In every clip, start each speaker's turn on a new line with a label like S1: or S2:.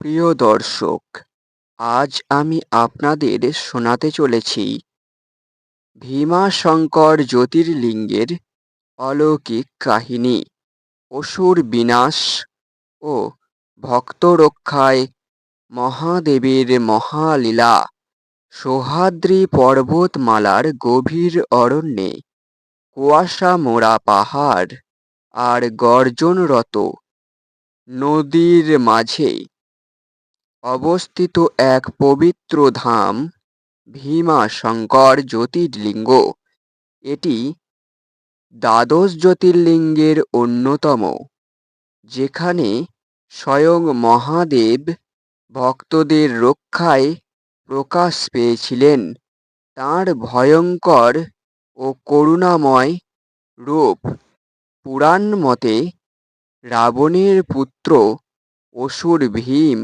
S1: প্রিয় দর্শক, আজ আমি আপনাদের শোনাতে চলেছি ভীমাশঙ্কর জ্যোতির্লিঙ্গের অলৌকিক কাহিনী, অসুর বিনাশ ও ভক্ত রক্ষায় মহাদেবের মহালীলা, সোহাদ্রি পর্বতমালার গভীর অরণ্যে, কুয়াশা মোড়া পাহাড় আর গর্জনরত নদীর মাঝে। অবস্থিত এক পবিত্র ধাম, ভীমাশঙ্কর জ্যোতির্লিঙ্গ। এটি দ্বাদশ জ্যোতির্লিঙ্গের অন্যতম, যেখানে স্বয়ং মহাদেব ভক্তদের রক্ষায় প্রকাশ পেয়েছিলেন। তাঁর ভয়ঙ্কর ও করুণাময় রূপ, পুরাণ মতে রাবণের পুত্র অসুর ভীম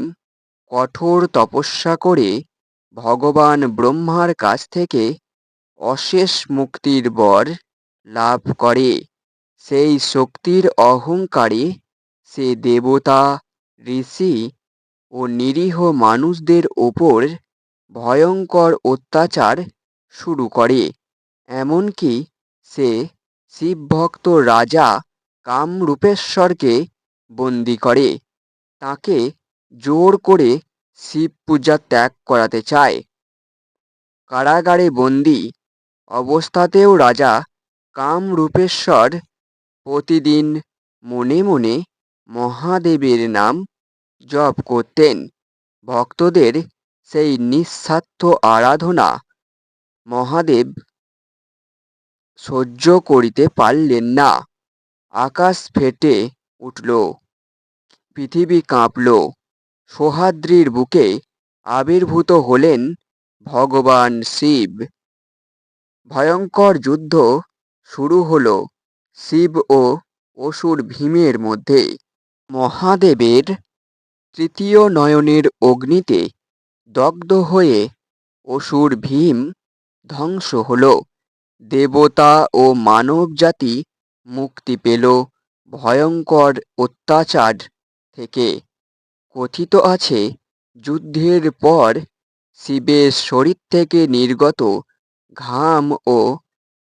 S1: কঠোর তপস্যা করে ভগবান ব্রহ্মার কাছ থেকে অশেষ মুক্তির বর লাভ করে। সেই শক্তির অহংকারে সে দেবতা, ঋষি ও নিরীহ মানুষদের ওপর ভয়ঙ্কর অত্যাচার শুরু করে। এমনকি সে শিবভক্ত রাজা কামরূপেশ্বরকে বন্দি করে। তাকে জোর করে শিব পূজা ত্যাগ করাতে চায়। কারাগারে বন্দি অবস্থাতেও রাজা কামরূপেশ্বর প্রতিদিন মনে মনে মহাদেবের নাম জপ করতেন। ভক্তদের সেই নিঃস্বার্থ আরাধনা মহাদেব সহ্য করিতে পারলেন না। আকাশ ফেটে উঠল, পৃথিবী কাঁপল সোহাদ্রির বুকে আবির্ভূত হলেন ভগবান শিব। ভয়ঙ্কর যুদ্ধ শুরু হল শিব ও অসুর ভীমের মধ্যে। মহাদেবের তৃতীয় নয়নের অগ্নিতে দগ্ধ হয়ে অসুর ভীম ধ্বংস হল। দেবতা ও মানব জাতি মুক্তি পেল ভয়ঙ্কর অত্যাচার থেকে। কথিত আছে, যুদ্ধের পর শিবের শরীর থেকে নির্গত ঘাম ও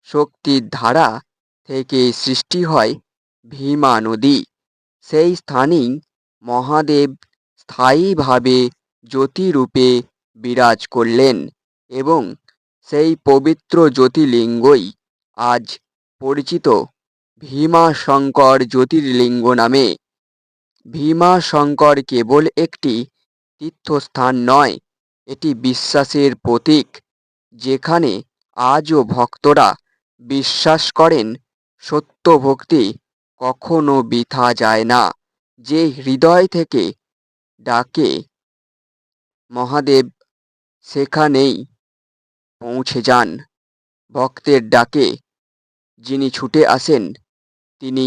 S1: শক্তির ধারা থেকে সৃষ্টি হয় ভীমা নদী। সেই স্থানেই মহাদেব স্থায়ীভাবে জ্যোতিরূপে বিরাজ করলেন এবং সেই পবিত্র জ্যোতির্লিঙ্গই আজ পরিচিত। ভীমাশঙ্কর জ্যোতির্লিঙ্গ নামে ভীমাশঙ্কর কেবল একটি তীর্থস্থান নয়, এটি বিশ্বাসের প্রতীক। যেখানে আজও ভক্তরা বিশ্বাস করেন সত্য ভক্তি কখনো বৃথা যায় না। যে হৃদয় থেকে ডাকে, মহাদেব সেখানেই পৌঁছে যান। ভক্তের ডাকে যিনি ছুটে আসেন, তিনি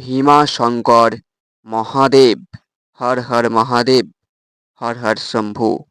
S1: ভীমাশঙ্কর महादेव। हर हर महादेव। हर हर शंभु।